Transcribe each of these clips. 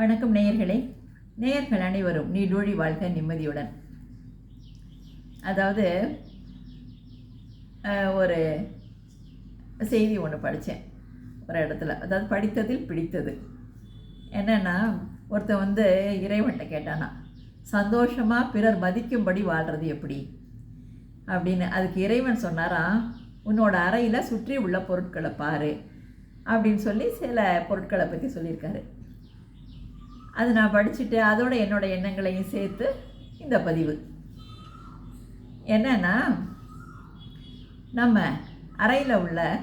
வணக்கம் நேயர்களே. நேயர்கள் அனைவரும் நீடூழி வாழ்க நிம்மதியுடன். அதாவது ஒரு செய்தி ஒன்று படித்தேன் ஒரு இடத்துல. அதாவது படித்ததில் பிடித்தது. என்னென்னா ஒருத்தன் வந்து இறைவன்கிட்ட கேட்டானா சந்தோஷமாக பிறர் மதிக்கும்படி வாழ்கிறது எப்படி? அப்படின்னு. அதுக்கு இறைவன் சொன்னாராம் உன்னோட அறையில் சுற்றி உள்ள பொருட்களை பாரு. அப்படின்னு சொல்லி சில பொருட்களை பற்றி சொல்லியிருக்காரு. அது நான் படிச்சுட்டு அதோட என்னோட எண்ணங்களையும் சேர்த்து இந்த பதிவு. என்னன்னா நம்ம அறையில் உள்ள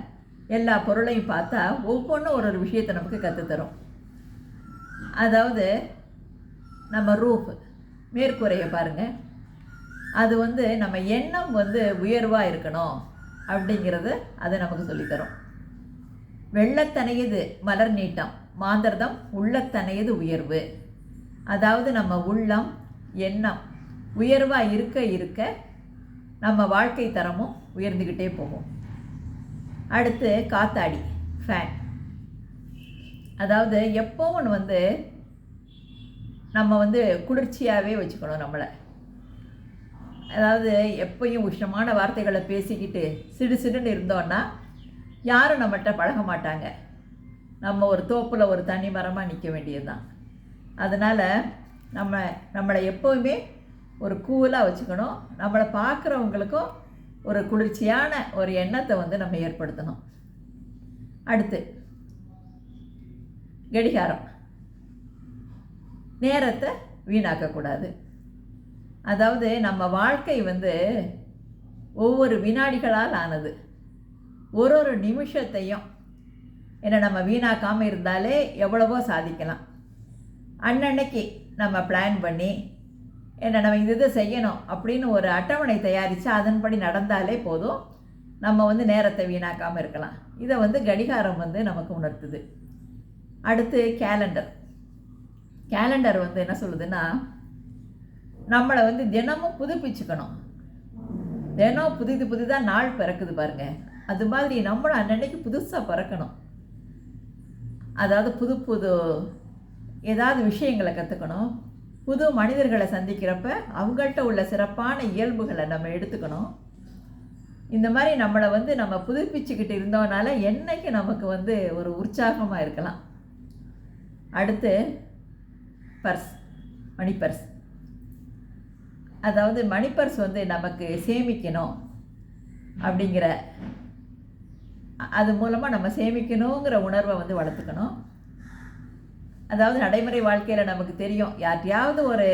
எல்லா பொருளையும் பார்த்தா ஒவ்வொன்றும் ஒரு ஒரு விஷயத்தை நமக்கு கற்றுத்தரும் அதாவது நம்ம ரூஃப் மேற்கூரையை பாருங்கள் அது வந்து நம்ம எண்ணம் வந்து உயர்வாக இருக்கணும் அப்படிங்கிறது அது நமக்கு சொல்லித்தரும். வெள்ளத்தனையது மலர் நீட்டம். மாந்தர்தம் உள்ளத்தனையது உயர்வு. அதாவது நம்ம உள்ளம் எண்ணம் உயர்வாக இருக்க இருக்க நம்ம வாழ்க்கை தரமும் உயர்ந்துக்கிட்டே போகும். அடுத்து காத்தாடி ஃபேன் அதாவது எப்போவும் வந்து நம்ம வந்து குளிர்ச்சியாகவே வச்சுக்கணும் நம்மளை. அதாவது எப்பயும் உஷ்ணமான வார்த்தைகளை பேசிக்கிட்டு சிடு சிடுன்னு இருந்தோன்னா யாரும் நம்மகிட்ட பழக மாட்டாங்க. நம்ம ஒரு தோப்பில் ஒரு தனி மரமாக நிற்க வேண்டியது தான் அதனால் நம்ம நம்மளை எப்போவுமே ஒரு கூலாக வச்சுக்கணும். நம்மளை பார்க்குறவங்களுக்கும் ஒரு குளிர்ச்சியான ஒரு எண்ணத்தை வந்து நம்ம ஏற்படுத்தணும். அடுத்து கடிகாரம். நேரத்தை வீணாக்கக்கூடாது. அதாவது நம்ம வாழ்க்கை வந்து ஒவ்வொரு வினாடிகளால் ஆனது. ஒரு ஒரு நிமிஷத்தையும் என்ன நம்ம வீணாக்காமல் இருந்தாலே எவ்வளவோ சாதிக்கலாம். அன்னன்னைக்கு நம்ம பிளான் பண்ணி என்ன நம்ம இது இது செய்யணும் அப்படின்னு ஒரு அட்டவணை தயாரித்து அதன்படி நடந்தாலே போதும். நம்ம வந்து நேரத்தை வீணாக்காமல் இருக்கலாம். இதை வந்து கடிகாரம் வந்து நமக்கு உணர்த்துது. அடுத்து கேலண்டர் கேலண்டர் வந்து என்ன சொல்லுதுன்னா நம்மளை வந்து தினமும் புதுப்பிச்சுக்கணும். தினம் புதிது புதிதாக நாள் பிறக்குது பாருங்கள் அது மாதிரி நம்மளும் அன்னன்னைக்கு புதுசாக பிறக்கணும். அதாவது புது புது ஏதாவது விஷயங்களை கற்றுக்கணும் புது மனிதர்களை சந்திக்கிறப்ப அவங்கள்ட்ட உள்ள சிறப்பான இயல்புகளை நம்ம எடுத்துக்கணும். இந்த மாதிரி நம்மளை வந்து நம்ம புதுப்பிச்சுக்கிட்டு இருந்தோனால என்றைக்கு நமக்கு வந்து ஒரு உற்சாகமாக இருக்கலாம். அடுத்து பர்ஸ் மணி பர்ஸ் அதாவது மணி பர்ஸ் வந்து நமக்கு சேமிக்கணும் அப்படிங்கிற அது மூலமாக நம்ம சேமிக்கணுங்கிற உணர்வை வந்து வளர்த்துக்கணும். அதாவது நடைமுறை வாழ்க்கையில் நமக்கு தெரியும் யார்ட்டையாவது ஒரு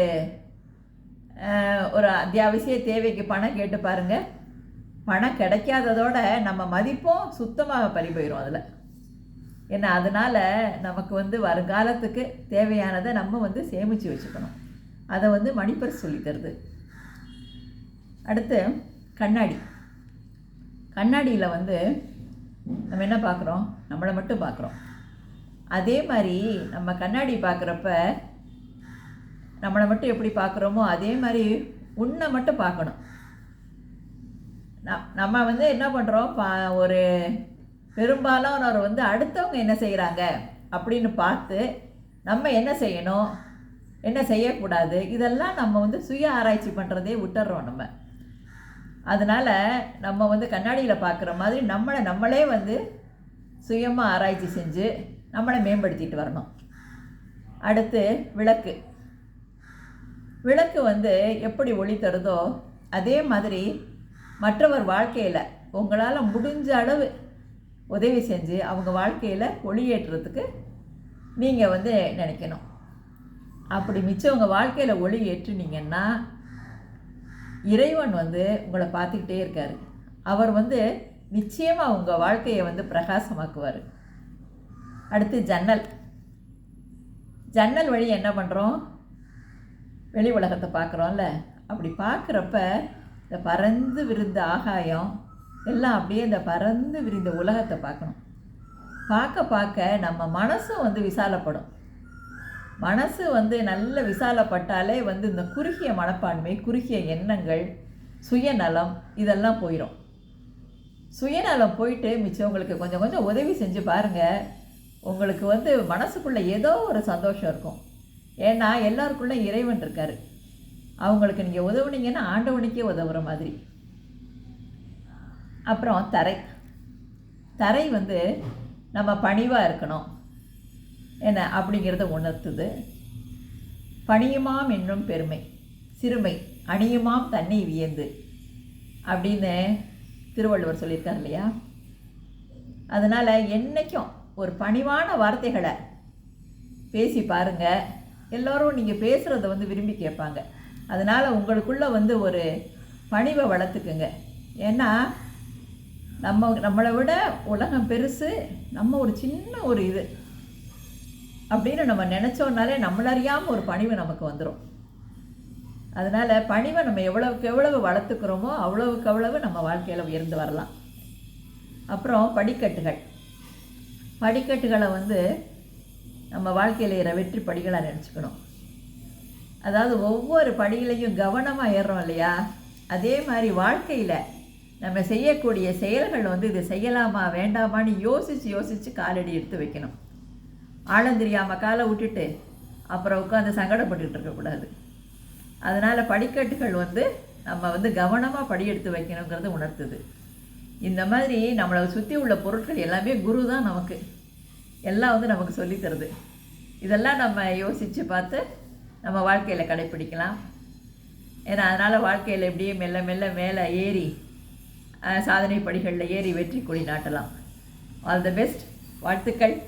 ஒரு அத்தியாவசிய தேவைக்கு பணம் கேட்டு பாருங்கள் பணம் கிடைக்காததோட நம்ம மதிப்பும் சுத்தமாக பறி போயிடும் அதில். ஏன்னா அதனால் நமக்கு வந்து வருங்காலத்துக்கு தேவையானதை நம்ம வந்து சேமித்து வச்சுக்கணும். அதை வந்து மணிப்பர் சொல்லி தருது. அடுத்து கண்ணாடி. கண்ணாடியில் வந்து நம்ம என்ன பார்க்குறோம்? நம்மளை மட்டும் பார்க்குறோம். அதே மாதிரி நம்ம கண்ணாடி பார்க்குறப்ப நம்மளை மட்டும் எப்படி பார்க்குறோமோ அதே மாதிரி உன்னை மட்டும் பார்க்கணும். ந- நம்ம வந்து என்ன பண்ணுறோம் பா ஒரு பெரும்பாலானவர் வந்து அடுத்தவங்க என்ன செய்கிறாங்க அப்படின்னு பார்த்து நம்ம என்ன செய்யணும்? என்ன செய்யக்கூடாது? இதெல்லாம் நம்ம வந்து சுய ஆராய்ச்சி பண்ணுறதே விட்டுறோம் நம்ம. அதனால் நம்ம வந்து கண்ணாடியில் பார்க்குற மாதிரி நம்மளை நம்மளே வந்து சுயமாக ஆராய்ச்சி செஞ்சு நம்மளை மேம்படுத்திட்டு வரணும். அடுத்து விளக்கு. விளக்கு வந்து எப்படி ஒளி தருதோ அதே மாதிரி மற்றவர் வாழ்க்கையில் உங்களால் முடிஞ்ச அளவு உதவி செஞ்சு அவங்க வாழ்க்கையில் ஒளியேற்றுறதுக்கு நீங்கள் வந்து நினைக்கணும். அப்படி மிச்சவங்க வாழ்க்கையில் ஒளி ஏற்றுனீங்கன்னா இறைவன் வந்து உங்களை பார்த்துக்கிட்டே இருக்கார். அவர் வந்து நிச்சயமாக உங்கள் வாழ்க்கையை வந்து பிரகாசமாக்குவார். அடுத்து ஜன்னல். ஜன்னல் வழி என்ன பண்ணுறோம் வெளி உலகத்தை பார்க்குறோம்ல. அப்படி பார்க்குறப்ப இந்த பறந்து விரிந்த ஆகாயம் எல்லாம் அப்படியே இந்த பறந்து விரிந்த உலகத்தை பார்க்கணும். பார்க்க பார்க்க நம்ம மனசும் வந்து விசாலப்படும். மனசு வந்து நல்ல விசாலப்பட்டாலே வந்து இந்த குறுகிய மனப்பான்மை குறுகிய எண்ணங்கள் சுயநலம் இதெல்லாம் போயிடும் சுயநலம் போயிட்டு மிச்சம் உங்களுக்கு கொஞ்சம் கொஞ்சம் உதவி செஞ்சு பாருங்கள் உங்களுக்கு வந்து மனசுக்குள்ளே ஏதோ ஒரு சந்தோஷம் இருக்கும். ஏன்னா எல்லாருக்குள்ளே இறைவன் இருக்கார். அவங்களுக்கு நீங்கள் உதவுனீங்கன்னா ஆண்டவனுக்கே உதவுற மாதிரி. அப்புறம் தரை. தரை வந்து நம்ம பணிவாக இருக்கணும். என்ன அப்படிங்கிறத உணர்த்துது. பணியுமாம் என்னும் பெருமை சிறுமை அணியுமாம் தன்னை வியந்து அப்படின்னு திருவள்ளுவர் சொல்லியிருக்கார் இல்லையா? அதனால் என்றைக்கும் ஒரு பணிவான வார்த்தைகளை பேசி பாருங்கள் எல்லோரும் நீங்கள் பேசுகிறத வந்து விரும்பி கேட்பாங்க. அதனால் உங்களுக்குள்ளே வந்து ஒரு பணிவை வளர்த்துக்குங்க. ஏன்னா நம்ம நம்மளை விட உலகம் பெருசு நம்ம ஒரு சின்ன ஒரு இது. அப்படின்னு நம்ம நினச்சோன்னாலே நம்மளறியாமல் ஒரு பணிவு நமக்கு வந்துடும் அதனால் பணிவை நம்ம எவ்வளவுக்கு எவ்வளவு வளர்த்துக்கிறோமோ அவ்வளவுக்கு அவ்வளவு நம்ம வாழ்க்கையில் உயர்ந்து வரலாம். அப்புறம் படிக்கட்டுகள். படிக்கட்டுகளை வந்து நம்ம வாழ்க்கையில் ஏற வெற்றி படிகளாக நினச்சிக்கணும். அதாவது ஒவ்வொரு படியிலையும் கவனமாக ஏறுறோம் இல்லையா? அதே மாதிரி வாழ்க்கையில் நம்ம செய்யக்கூடிய செயல்கள் வந்து இது செய்யலாமா வேண்டாமான்னு யோசித்து யோசித்து காலடி எடுத்து வைக்கணும். ஆழம் தெரியாமல் காலை விட்டுட்டு அப்புறம் உட்காந்து சங்கடப்பட்டுட்டு இருக்கக்கூடாது. அதனால் படிக்கட்டுகள் வந்து நம்ம வந்து கவனமாக படி எடுத்து வைக்கணுங்கிறத உணர்த்துது. இந்த மாதிரி நம்மளை சுற்றி உள்ள பொருட்கள் எல்லாமே குரு தான் நமக்கு. எல்லாம் வந்து நமக்கு சொல்லித் தருது. இதெல்லாம் நம்ம யோசித்து பார்த்து நம்ம வாழ்க்கையில் கடைப்பிடிக்கலாம். ஏன்னா அதனால் வாழ்க்கையில் எப்படியே மெல்ல மெல்ல மேலே ஏறி சாதனை படிகளில் ஏறி வெற்றி கொடி நாட்டலாம். ஆல் த பெஸ்ட் வாழ்த்துக்கள்.